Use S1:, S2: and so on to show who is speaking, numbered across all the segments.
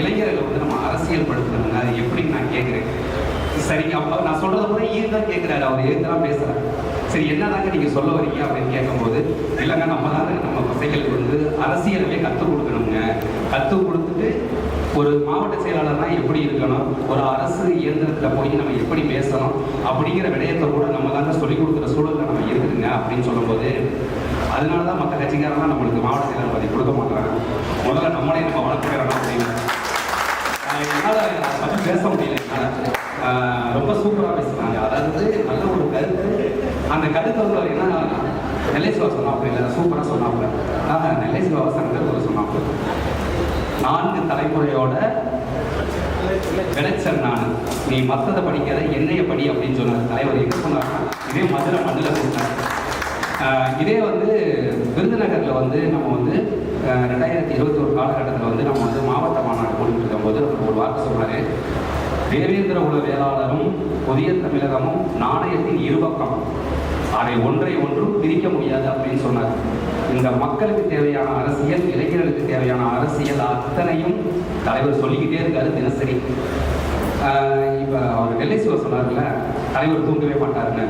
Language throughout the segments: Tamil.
S1: இளைஞர்களை வந்து நம்ம அரசியல் படுத்தணுங்க அது எப்படின்னு நான் கேட்குறேன். சரி அப்போ நான் சொல்கிறத கூட ஈர் தான் கேட்குறாரு. அவர் எதிர்த்து பேசுகிறேன் சரி என்னதாங்க நீங்கள் சொல்ல வரீங்க அப்படின்னு கேட்கும்போது இல்லைங்க நம்ம தான் நம்ம பசங்களுக்கு வந்து அரசியலவே கற்றுக் கொடுக்கணுங்க. கற்றுக் கொடுத்துட்டு ஒரு மாவட்ட செயலாளர்னா எப்படி இருக்கணும்? ஒரு அரசு இயந்திரத்தில் போய் நம்ம எப்படி பேசணும்? அப்படிங்கிற விடயத்தை கூட நம்ம தாங்க சொல்லிக் கொடுக்குற சூழலில் நம்ம இருக்குதுங்க அப்படின்னு சொல்லும்போது அதனால தான் மற்ற கட்சிக்காரெல்லாம் நம்மளுக்கு மாவட்ட செயலாளர் பதவி கொடுக்க மாட்டாங்க முதல்ல நம்மளே நம்ம வளர்க்கிறோம் அப்படின்னு என்னால் பற்றி பேச முடியல என்னால். ரொம்ப சூப்பராக பேசுனாங்க அதாவது நல்ல ஒரு கருத்து. அந்த கருத்தை வந்து அவர் என்ன நெல்லை சிவா சொன்னாப்புல இல்லை சூப்பராக சொன்னாப்புல ஆஹ் நெல்லை சிவா ஒரு சொன்னாப்புல நான்கு தலைமுறையோட விளைச்சல் நான். நீ மற்றதை படிக்காத என்னைய படி அப்படின்னு சொன்னார் தலைவர். எங்கே சொன்னார்னா இதே மதுரை மண்ணில் சொன்னார் இதே வந்து விருதுநகரில் வந்து நம்ம வந்து ரெண்டாயிரத்தி இருபத்தி ஒரு காலகட்டத்தில் வந்து நம்ம வந்து மாவட்ட மாநாடு போட்டுட்டு இருக்கும்போது அவர் ஒரு வார்த்தை சொன்னார் தேவேந்திர குல வேளாளரும் புதிய தமிழகமும் நாணயத்தின் இருபக்கம். அதை ஒன்றை ஒன்றும் பிரிக்க முடியாது அப்படின்னு சொன்னார். இந்த மக்களுக்கு தேவையான அரசியல் இளைஞர்களுக்கு தேவையான அரசியல் அத்தனையும் தலைவர் சொல்லிக்கிட்டே இருக்காரு தினசரி. இப்போ அவர் நெல்லை சிவ சொன்னார்ல தலைவர் தூங்கவே மாட்டாருன்னு.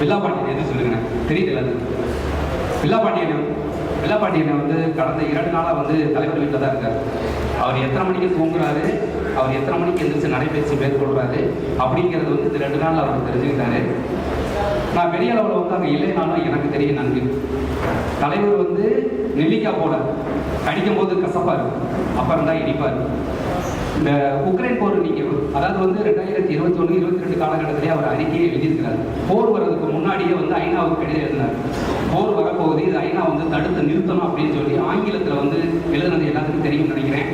S1: வில்லாபாண்டியன் எது சொல்லுங்க தெரியல அது. வில்லாபாண்டியன் வில்லாபாண்டியன் வந்து கடந்த இரண்டு நாளாக வந்து தலைவர் வீட்டில் தான் இருக்கார். அவர் எத்தனை மணிக்கு தூங்குறாரு? அவர் எத்தனை மணிக்கு எந்திரிச்சு நடைபயிற்சி மேற்கொள்கிறாரு அப்படிங்கிறது வந்து இந்த ரெண்டு நாள் அவர் தெரிஞ்சுக்கிட்டாரு. நான் பெரிய அளவில் வந்து அங்கே இல்லைனாலும் எனக்கு தெரியும் நன்கு. தலைவர் வந்து நெல்லிக்காய் போல கடிக்கும் போது கசப்பார். அப்புறம் தான் இடிப்பார் இந்த உக்ரைன் போர் நீங்கள் அதாவது வந்து ரெண்டாயிரத்தி இருபத்தி ஒன்று இருபத்தி ரெண்டு காலகட்டத்திலே அவர் அறிக்கையை எழுதியிருக்கிறார். போர் வர்றதுக்கு முன்னாடியே வந்து ஐநாவுக்கு கடிதம் எழுதினார். போர் வரப்போகுது இது ஐநா வந்து தடுத்து நிறுத்தணும் அப்படின்னு சொல்லி ஆங்கிலத்தில் வந்து எழுதுனது எல்லாத்துக்கும் தெரியும்னு நினைக்கிறேன்.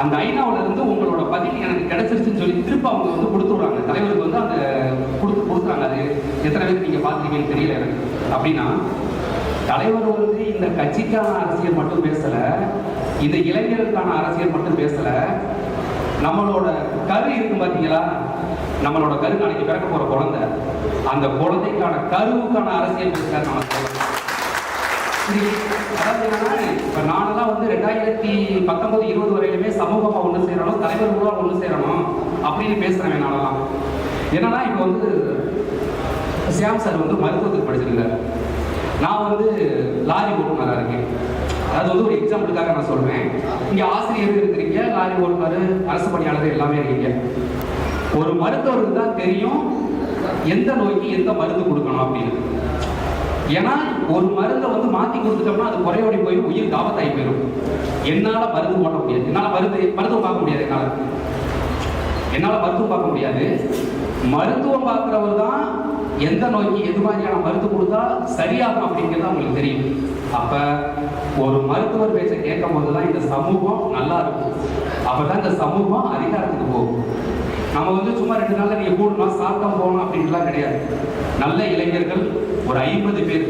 S1: அந்த ஐநாவில் இருந்து உங்களோட பதில் எனக்கு கிடைச்சிருச்சுன்னு சொல்லி திரும்ப அவங்க வந்து கொடுத்துடுறாங்க. தலைவருக்கு வந்து அந்த கொடுத்து கொடுக்குறாங்க அது எத்தனை பேருக்கு நீங்கள் பார்த்துருக்கீங்கன்னு தெரியல எனக்கு. அப்படின்னா தலைவர் வந்து இந்த கட்சிக்கான அரசியல் மட்டும் பேசலை இந்த இளைஞருக்கான அரசியல் மட்டும் பேசல. நம்மளோட கரு இருக்கும் பாத்தீங்களா? நம்மளோட கரு நாளைக்கு பிறக்க போற குழந்தை. அந்த குழந்தைக்கான கருவுக்கான அரசியல் பேசுறாரு நம்ம தலைவர். என்னன்னா இப்ப நானெல்லாம் வந்து ரெண்டாயிரத்தி பத்தொன்பது இருபது வரையிலுமே சமூகமா ஒண்ணு சேரணும் தலைவர் கூட ஒண்ணு சேரணும் அப்படின்னு பேசுறேன் நானெல்லாம். என்னன்னா இப்ப வந்து சியாம் சார் வந்து மருத்துவத்துக்கு படிச்சிருக்காரு. நான் வந்து லாரி ஓட்டுநராக இருக்கேன். அது வந்து ஒரு எக்ஸாம்பிளுக்காக நான் சொல்றேன். இங்க ஆசிரியர் இருக்கிறீங்க? லாரி ஓட்டுநர் அரசு பணியாளர் எல்லாமே இருக்கீங்க. ஒரு மருத்துவருக்கு தான் தெரியும் எந்த நோய்க்கு எந்த மருந்து கொடுக்கணும் அப்படின்னு. ஏன்னா ஒரு மருந்தை வந்து மாத்தி கொடுத்துட்டோம்னா அது குறையோடி போயிடும் உயிர் தாபத்தாகி போயிடும். என்னால மருந்து போட முடியாது. என்னால மருந்து மருத்துவம் பார்க்க முடியாது என்னால. என்னால மருத்துவம் பார்க்க முடியாது. மருத்துவம் பார்க்குறவர் தான் எந்த நோய்க்கு எது மாதிரியான மருந்து கொடுத்தா சரியாகும் அப்படிங்கிறது அவங்களுக்கு தெரியும். அப்போ ஒரு மருத்துவர் பேச்சை கேட்கும் போது தான் இந்த சமூகம் நல்லா இருக்கும். அப்பதான் இந்த சமூகம் அதிகாரத்துக்கு போகும். நம்ம வந்து சும்மா ரெண்டு நாள்ல நீங்க கூடணும் சாப்பிட்டோம் போகணும் அப்படின்ட்டுலாம் கிடையாது. நல்ல இளைஞர்கள் ஒரு ஐம்பது பேர்.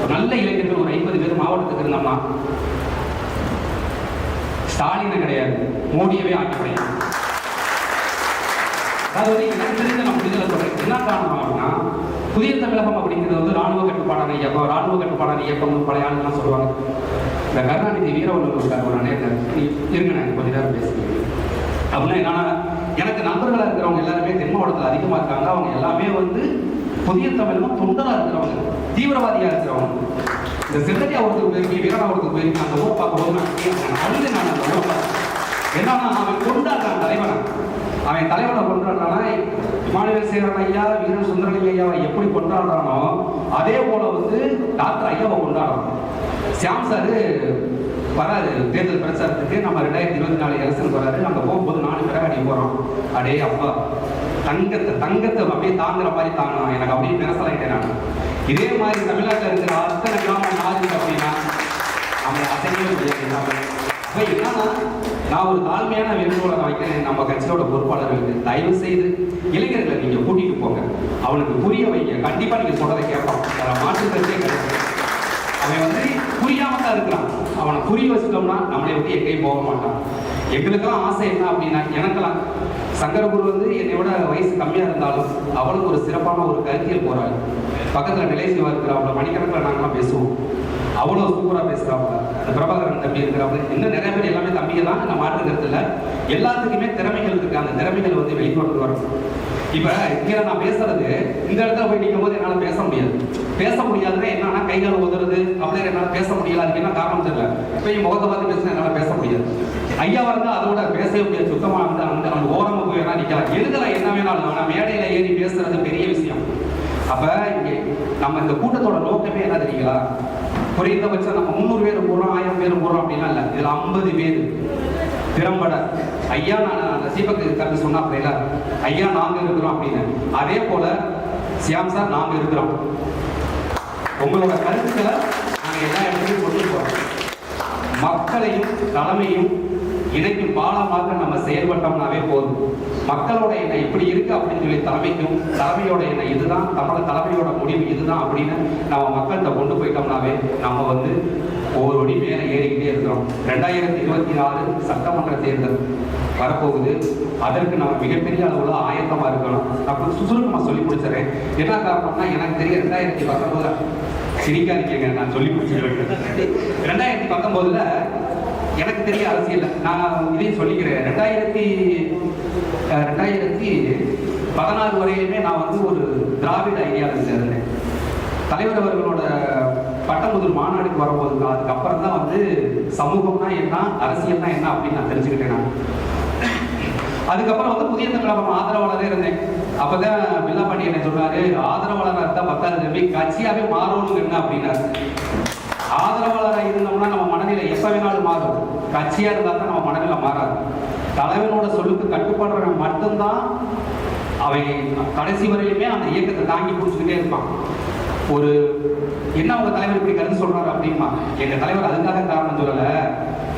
S1: ஒரு நல்ல இளைஞர்கள் ஒரு ஐம்பது பேர் மாவட்டத்துக்கு இருந்தோம்னா ஸ்டாலினை கிடையாது. மோடியவே ஆக்கி கிடையாது அதாவது எனக்கு தெரிஞ்ச நான் புரிதலை சொல்றேன் என்ன காரணம் அப்படின்னா புதிய தமிழகம் அப்படிங்கிறது வந்து ராணுவ கட்டுப்பாடான இயக்கம் ராணுவ கட்டுப்பாடான இயக்கம் பழைய ஆளுங்கலாம் சொல்லுவாங்க. இந்த கருணாநிதி வீரவல்லூர் இருக்கார் ஒரு நேரத்தில் இருங்க நான் கொஞ்ச நேரம் பேசுகிறேன் அப்படின்னா என்னன்னா எனக்கு நண்பர்களாக இருக்கிறவங்க எல்லாருமே தென் மாவட்டத்தில் அதிகமாக இருக்காங்க. அவங்க எல்லாமே வந்து புதிய தமிழகம் தொண்டராக இருக்கிறவங்க தீவிரவாதியாக இருக்கிறவங்க. இந்த செந்தடியா ஒருத்தர் போயிருக்கீங்க வீரனா ஒருத்தர் போயிருக்கீங்க அந்த ஊரை பார்க்கும்போது நான் அழுது நான் அந்த என்னன்னா அவன் கொண்டாடுறான் தலைவனை. அவன் தலைவனை கொண்டாடுறானா இமானுவேல் சேரன் ஐயா வீரன் சுந்தரலிங்க ஐயாவை எப்படி கொண்டாடுறானோ அதே போல வந்து டாக்டர் ஐயாவை கொண்டாடுறான் சியாம் சார் வராது தேர்தல் பிரச்சாரத்துக்கு. நம்ம ரெண்டாயிரத்தி இருபத்தி நாலு எலெக்ஷன் வராது அங்கே போகும்போது நாலு பேரை அடி போகிறோம் அடே அப்பா தங்கத்தை தங்கத்தை அப்படியே தாங்குற மாதிரி தாங்கணும் எனக்கு அப்படியே பெருசலாயிட்டேன் நான். இதே மாதிரி தமிழ்நாட்டில் இருக்கிற அத்தனை கிராமம் நாஜி அப்படின்னா அவங்களை அசைக்கவே முடியாது. அப்ப என்னன்னா நான் ஒரு தாழ்மையான வேண்டுகோளை வைக்கிறேன். நம்ம கட்சியோட பொறுப்பாளர்களுக்கு தயவு செய்து இளைஞர்களை நீங்க கூட்டிட்டு போங்க. அவனுக்கு புரிய வைங்க. கண்டிப்பா நீங்க சொல்றதை கேட்பான் மாற்று கட்சியே கிடையாது. அவன் வந்து புரியாம தான் இருக்கிறான். அவனை புரிய வச்சுட்டோம்னா நம்மளை விட்டு எங்கேயும் போக மாட்டான். எங்களுக்கெல்லாம் ஆசை என்ன அப்படின்னா எனக்கெல்லாம். சங்கரகுரு வந்து என்னை விட வயசு கம்மியா இருந்தாலும் அவளுக்கு ஒரு சிறப்பான ஒரு கருத்தியல் போறாள் பக்கத்துல நிலை செய்வா இருக்கிற அவளை மணிக்கணக்கில் நாங்களாம் பேசுவோம். அவ்வளோ சூப்பராக பேசுகிறாங்க அந்த பிரபாகரன் தம்பி இருக்கிறவங்க இன்னும் நிறைய பேர் எல்லாமே தம்பியை தான். நான் மாற்று இல்லை. எல்லாத்துக்குமே திறமைகள் இருக்கு. அந்த திறமைகளை வந்து வெளிக்கொண்டு வரணும். இப்போ இங்கே நான் பேசுறது இந்த இடத்துல போய் நிற்கும் போது என்னால் பேச முடியாது. பேச முடியாதுன்னா என்னன்னா கை கால் உதறது அப்படியே என்னால் பேச முடியல. அதுக்கு என்ன காரணம் தெரியல. இப்போ என் முகத்தை பார்த்து பேசினா என்னால் பேச முடியாது. ஐயா வந்து அதோட பேசவே முடியாது. சுத்தமாக வந்து அந்த அந்த ஓரமாக போய் வேணா நிற்கலாம் எழுதலாம் என்ன வேணாலும். ஆனால் மேடையில் ஏறி பேசுறது பெரிய விஷயம். அப்போ இங்கே நம்ம இந்த கூட்டத்தோட நோக்கமே என்ன தெரியுங்களா? குறைந்தபட்சம் நம்ம முந்நூறு பேர் போகிறோம் ஆயிரம் பேர் போகிறோம் அப்படின்னா இல்லை. இதுல ஐம்பது பேர். திறம்பட. ஐயா நான் அந்த தீபக்கு கருத்து சொன்னாப்ல ஐயா நாங்க இருக்கிறோம் அப்படின்னு. அதே போல சியாம் சார் நாங்க இருக்கிறோம். உங்களோட கருத்துக்களை நாங்க எல்லா இடத்துலையும் கொண்டு போறோம். மக்களையும் தலைமையும் இணைக்கும் பாலமாக நம்ம செயல்பட்டோம்னாவே போதும். மக்களோட எண்ணம் இப்படி இருக்கு அப்படின்னு சொல்லி தலைமைக்கும் தலைமையோட எண்ணம் இதுதான் தமிழ தலைமையோட முடிவு இதுதான் அப்படின்னு நம்ம மக்கள்கிட்ட கொண்டு போயிட்டோம்னாவே நம்ம வந்து ஒவ்வொரு அடி மேலே ஏறிக்கிட்டே இருக்கிறோம். ரெண்டாயிரத்தி இருபத்தி நாலு சட்டமன்ற தேர்தல் வரப்போகுது. அதற்கு நம்ம மிகப்பெரிய அளவில் ஆயத்தமாக இருக்கணும். நான் சுசுருக்கமாக சொல்லி முடிச்சிடறேன். என்ன காரணம்னா எனக்கு தெரிய ரெண்டாயிரத்தி பத்தொன்பதுல சிரிக்காதீங்க நான் சொல்லி முடிச்சுக்கிறேன் ரெண்டாயிரத்தி பத்தொன்பதுல எனக்கு தெரிய அரசியல் நான் இதையும் சொல்லிக்கிறேன். ரெண்டாயிரத்தி ரெண்டாயிரத்தி பதினாறு வரையிலுமே நான் வந்து ஒரு திராவிட ஐடியாவில் சேர்ந்தேன். தலைவர் அவர்களோட பட்டமுதல் மாநாடுக்கு வரும்போது தான் அதுக்கப்புறம் தான் வந்து சமூகம்னா என்ன அரசியல்னா என்ன அப்படின்னு நான் தெரிஞ்சுக்கிட்டேன் நான். அதுக்கப்புறம் வந்து புதிய தமிழகம் ஆதரவாளரே இருந்தேன். அப்பதான் வில்லாப்பாண்டி என்ன சொன்னாரு ஆதரவாளராக இருந்தால் பத்தாது கட்சியாகவே கட்சியாவே மாறணும் என்ன? அப்படின்னாரு. ஆதரவாளராக இருந்தோம்னா நம்ம மனநிலை எப்போ வேணாலும் மாறும். கட்சியாக இருந்தால் தான் நம்ம மனநிலை மாறாது. தலைவனோட சொல்லுக்கு கட்டுப்படுறவன் மட்டும்தான் அவன் கடைசி வரையிலுமே அந்த இயக்கத்தை தாங்கி பிடிச்சிக்கிட்டே இருப்பான். ஒரு என்ன உங்க தலைவர் இப்படி கருத்து சொல்றாரு அப்படிமா எங்க தலைவர் அதுக்காக காரணம் சொல்லல.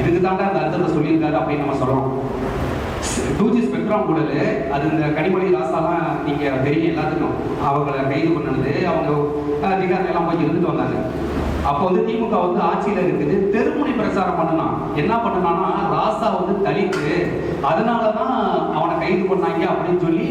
S1: இதுக்கு தாண்டா அந்த அர்த்தத்தை சொல்லியிருக்காரு அப்படின்னு நம்ம சொல்றோம் டூஜி ஸ்பெக்ட்ரம் கூடல அது இந்த கனிமொழி ராசாலாம் நீங்க தெரியும் எல்லாத்துக்கும். அவங்கள கைது பண்ணது அவங்க அதிகாரம் எல்லாம் போய் இருந்துட்டு வந்தாங்க. அப்போ வந்து திமுக வந்து ஆட்சியில இருக்குது. தெருமுனை பிரச்சாரம் பண்ணலாம் என்ன பண்ணனான்னா ராசா வந்து தலித்து அதனாலதான் அவனை கைது பண்ணாங்க அப்படின்னு சொல்லி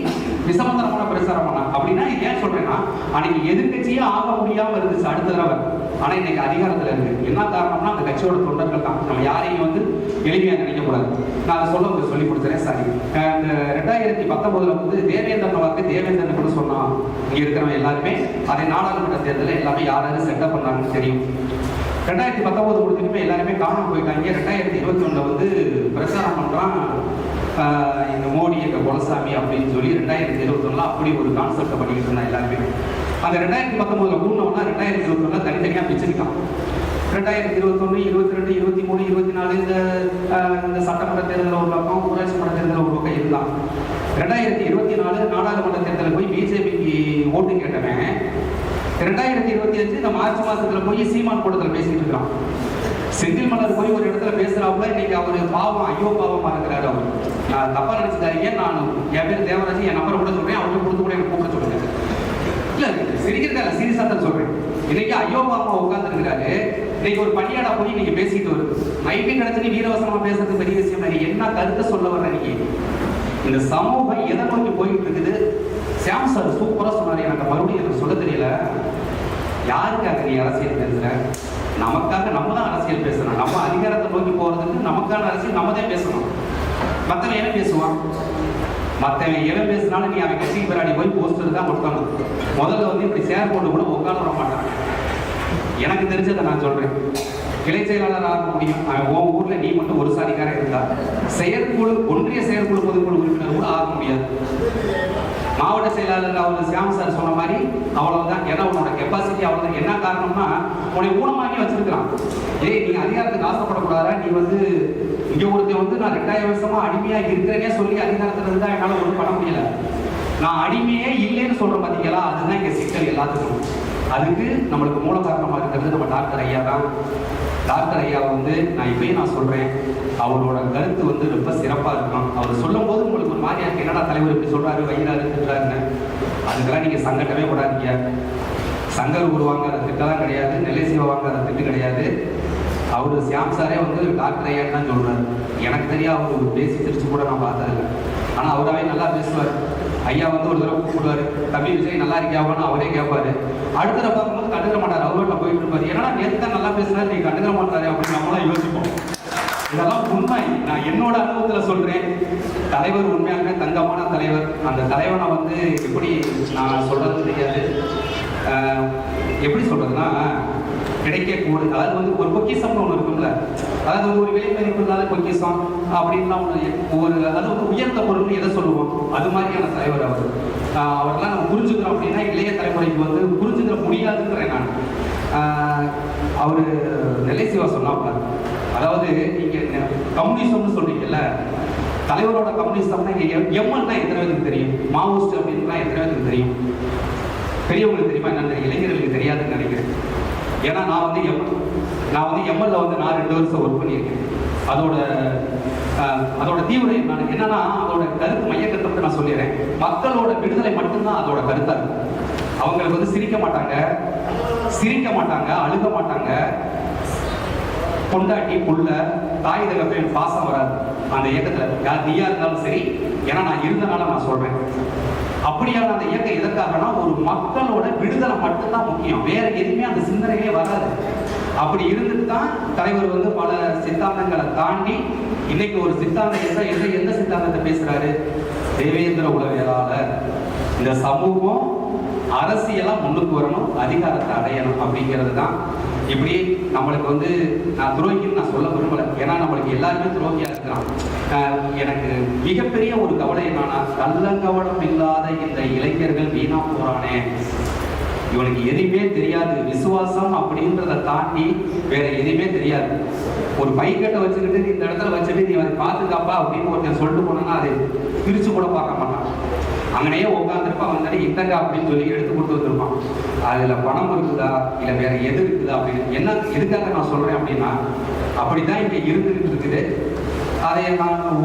S1: விசமந்தரமான பிரச்சாரம் பண்ணாங்க. அப்படின்னா ஏன் சொல்றேன்னா அன்னைக்கு எதிர்க்கட்சியே ஆக முடியாம இருந்துச்சு அடுத்த தடவை. ஆனா இன்னைக்கு அதிகாரத்துல இருக்கு. என்ன காரணம்னா அந்த கட்சியோட தொண்டர்கள் தான். நம்ம யாரையும் வந்து எளிமையா நினைக்க கூடாது. நான் அதை சொல்ல உங்களுக்கு சொல்லி கொடுத்துறேன். சாரி. இந்த ரெண்டாயிரத்தி பத்தொன்பதுல வந்து தேவேந்திரன் வாக்கு தேவேந்திரன் கூட சொன்னான். இங்க இருக்கிறவங்க எல்லாருமே அதை நாடாளுமன்ற தேர்தலில் எல்லாமே யார் செட்டப் பண்ணாங்கன்னு தெரியும். ரெண்டாயிரத்தி பத்தொம்போது முடிஞ்சுமே எல்லாருமே காணாமல் போயிட்டாங்க. ரெண்டாயிரத்தி இருபத்தி ஒன்றில் வந்து பிரச்சாரம் பண்ணுறான் இந்த மோடி எங்க குலசாமி அப்படின்னு சொல்லி ரெண்டாயிரத்தி இருபத்தொன்னில் அப்படி ஒரு கான்செப்டை பண்ணிக்கிட்டு இருந்தான் எல்லாருமே. அந்த ரெண்டாயிரத்தி பத்தொம்போதில் கூடணும்னா ரெண்டாயிரத்தி இருபத்தொன்னில் தனித்தனியாக பிரிச்சிருக்கான் ரெண்டாயிரத்தி இருபத்தொன்னு இருபத்தி ரெண்டு இருபத்தி மூணு இருபத்தி நாலு இந்த ஆஹ், இந்த சட்டமன்ற தேர்தலில் ஒரு பக்கம் ஊராட்சி மன்ற தேர்தலில் ஒரு பக்கம் இருந்தான். ரெண்டாயிரத்தி இருபத்தி நாலு நாடாளுமன்ற தேர்தலில் போய் பிஜேபிக்கு ஓட்டு கேட்டவன் ரெண்டாயிரத்தி இருபத்தி அஞ்சு இந்த மார்ச் மாசத்துல போய் சீமான் கூட்டத்தில் பேசிட்டு இருக்கான் செந்தில் மலர் போய் ஒரு இடத்துல பேசுறாப்புல இன்னைக்கு அவரு பாவம் ஐயோ பாவமா இருக்கிறாரு அவர். நான் தப்பா நினைச்சுக்காதீங்க நான் என் பேர் தேவராஜ் என் நம்பரை கூட சொல்றேன் அவருக்கு கொடுத்து கூட எனக்கு கூப்பிட சொல்லுங்க. இல்ல சிரிக்கிறதா சீரியஸா தான் சொல்றேன். இன்னைக்கு ஐயோ பாவமா உட்கார்ந்து இருக்கிறாரு. இன்னைக்கு ஒரு பணியாடா போய் இன்னைக்கு பேசிட்டு வருது மைக்கு கிடைச்சு வீரவசனமா பேசுறது பெரிய விஷயம் என்ன கருத்தை சொல்ல வர்ற நீ? இந்த சமூகம் எதை நோக்கி போயிட்டு இருக்குது? சாம் சார் சூப்பரா சொன்னாரு எனக்கு மறுபடியும் எனக்கு சொல்ல தெரியும் தெரியல யாருக்காக நீ அரசியல் பேசுற? நமக்காக நம்ம தான் அரசியல் பேசணும். நம்ம அதிகாரத்தை நோக்கி போறதுக்கு நமக்கான அரசியல் நம்ம தான் பேசணும். மற்றவன் என்ன பேசுவான்? மற்றவன் எவன் பேசினாலும் நீ அவன் கட்சிக்கு பின்னாடி போய் போஸ்டர் தான். கொடுக்கணும் முதல்ல வந்து இப்படி சேர் போட்டு கூட உட்காந்து வர மாட்டான். எனக்கு தெரிஞ்சதை நான் சொல்றேன். கிளை செயலாளர் ஆக முடியும். உன் ஊர்ல நீ மட்டும் ஒரு சாதிக்காரன் இருந்தா செயற்குழு ஒன்றிய செயற்குழு பொதுக்குழு உறுப்பினர் கூட ஆக முடியாது. மாவட்ட செயலாளர் அவர் சியாம் சார் சொன்ன மாதிரி அவ்வளவுதான். ஏன்னா உன்னோட கெப்பாசிட்டி அவ்வளவுதான். என்ன காரணம்னா உன்னை ஊனமாக்கி வச்சிருக்கிறான். ஏய் நீ அதிகாரத்துக்கு ஆசைப்படக்கூடாதா? நீ வந்து இங்க ஒருத்தன் வந்து நான் ரெண்டாயிரம் வருஷமா அடிமையா இருக்கிறேனே சொல்லி அதிகாரத்துல இருந்தா என்னால ஒன்றும் பண்ண முடியல. நான் அடிமையே இல்லைன்னு சொல்றேன் பாத்தீங்களா? அதுதான் இங்க சிக்கல் எல்லாத்துக்கும். அதுக்கு நம்மளுக்கு மூல காரணமாக இருக்கிறது நம்ம டாக்டர் ஐயா தான். டாக்டர் ஐயா வந்து நான் இப்பயும் நான் சொல்றேன். அவரோட கருத்து வந்து ரொம்ப சிறப்பாக இருக்கும். அவர் சொல்லும் போது உங்களுக்கு ஒரு மாதிரியா இருக்கு என்னடா தலைவர் இப்படி சொல்றாரு வயிறாரு திட்டுறாருன்னு அதுக்கெல்லாம் நீங்க சங்கட்டமே விடாதீங்க சங்கர் உருவாங்காத திட்டம்லாம் கிடையாது நெல்லை சிவா வாங்காத திட்டு கிடையாது. அவர் சியாம் சாரே வந்து டாக்டர் ஐயான்னு தான் சொல்றாரு. எனக்கு தெரியாது அவர் பேசி திருச்சி கூட நான் பார்த்ததில்லை. ஆனால் அவராவே நல்லா பேசுவார். ஐயா வந்து ஒரு தடவை கூப்பிடுவார் தம்பி விஜய் நல்லா இருக்கியாவான்னு அவரே கேட்பாரு. அடுத்த தடவை பார்க்கும்போது கண்டுக்க மாட்டார் அவர்கிட்ட போயிட்டு இருப்பாரு. ஏன்னா நேற்று தான் நல்லா பேசுனாரு நீ கண்டுக்க மாட்டாரு அப்படின்னு நம்மளாம் யோசிப்போம். இதெல்லாம் உண்மை. நான் என்னோட அனுபவத்தில் சொல்றேன். தலைவர் உண்மையாகவே தங்கமான தலைவர். அந்த தலைவனை வந்து எப்படி நான் சொல்றது தெரியாது. எப்படி சொல்றதுன்னா கிடைக்க அதாவது வந்து ஒரு பொக்கிசம்னு ஒன்று இருக்கும்ல. அதாவது ஒரு விலைமதிப்பு பொக்கிசம் பொக்கிஷம் அப்படின்லாம் ஒன்று ஒரு அது வந்து உயர்ந்த பொருள்னு எதை சொல்லுவோம்? அது மாதிரியான தலைவர் அவர். அவர்லாம் நம்ம புரிஞ்சுக்கிறோம் அப்படின்னா இளைய தலைமுறைக்கு வந்து புரிஞ்சுக்கிற முடியாதுங்கிறேன் நான். அவர் நெல்லை சிவா சொன்னாப்ல அதாவது நீங்கள் கம்யூனிசம்னு சொல்றீங்கல்ல. தலைவரோட கம்யூனிசம்னா இங்கே எம்எல்னா எத்தனை பேருக்கு தெரியும்? மாவோஸ்ட் அப்படின்னா எத்தனை பேருக்கு தெரியும்? பெரியவங்களுக்கு தெரியுமா என்னன்னு இளைஞர்களுக்கு தெரியாதுன்னு நினைக்கிறேன். ஏன்னா நான் வந்து எம் நான் வந்து எம்எல்ஏ வந்து நான் ரெண்டு வருஷம் ஒர்க் பண்ணியிருக்கேன். அதோட அதோட தீவிரம் என்ன என்னன்னா அதோட கருத்து மையக்கருத்தை மட்டும் நான் சொல்லிடுறேன். மக்களோட விடுதலை மட்டும்தான் அதோட கருத்தா இருக்கும். அவங்களுக்கு வந்து சிரிக்க மாட்டாங்க சிரிக்க மாட்டாங்க அழுக மாட்டாங்க. பொண்டாட்டி புள்ள தாய் தகப்பேன் பாசம் வராது. அந்த இயக்கத்துல யார் நீயா இருந்தாலும் சரி ஏன்னா நான் இருந்தனால நான் சொல்றேன். அப்படியான அந்த இயக்கம் எதற்காகனா ஒரு மக்களோட விடுதலை மட்டும்தான் முக்கியம். வேற எதுவுமே அந்த சிந்தனையே வராது. அப்படி இருந்துட்டு தான் தலைவர் வந்து பல சித்தாந்தங்களை தாண்டி இன்னைக்கு ஒரு சித்தாந்தம் எந்த எந்த எந்த சித்தாந்தத்தை பேசுறாரு? தேவேந்திர உளவியலாளர். இந்த சமூகம் அரசியலா முன்னுக்கு வரணும் அதிகாரத்தை அடையணும் அப்படிங்கிறது தான் இப்படி நம்மளுக்கு வந்து நான் துரோகின்னு நான் சொல்ல விரும்பல. ஏன்னா நம்மளுக்கு எல்லாருமே துரோகியா இருக்கிறான் ஆஹ் எனக்கு மிகப்பெரிய ஒரு கவலை என்னன்னா கள்ளங்கவடம் இல்லாத இந்த இளைஞர்கள் வீணா போறானே. இவனுக்கு எதுவுமே தெரியாது. விசுவாசம் அப்படின்றத தாண்டி வேற எதுவுமே தெரியாது. ஒரு பைக்கெட்டை வச்சுக்கிட்டு நீ இந்த இடத்துல வச்சுட்டு நீ அதை பாத்துக்காப்பா அப்படின்னு ஒருத்தன் சொல்லிட்டு போனா அதை பிரிச்சு கூட பார்க்க மாட்டான். அங்கனையே உட்காந்துருப்பான் வந்துட்டு இந்தங்க அப்படின்னு சொல்லி எடுத்து கொடுத்து வந்திருப்பான். அதுல பணம் இருக்குதா? இல்ல வேற எது இருக்குதா அப்படின்னு என்ன எதுக்காக நான் சொல்றேன் அப்படின்னா அப்படிதான் இங்க இருந்துகிட்டு இருக்குது. அதை நான்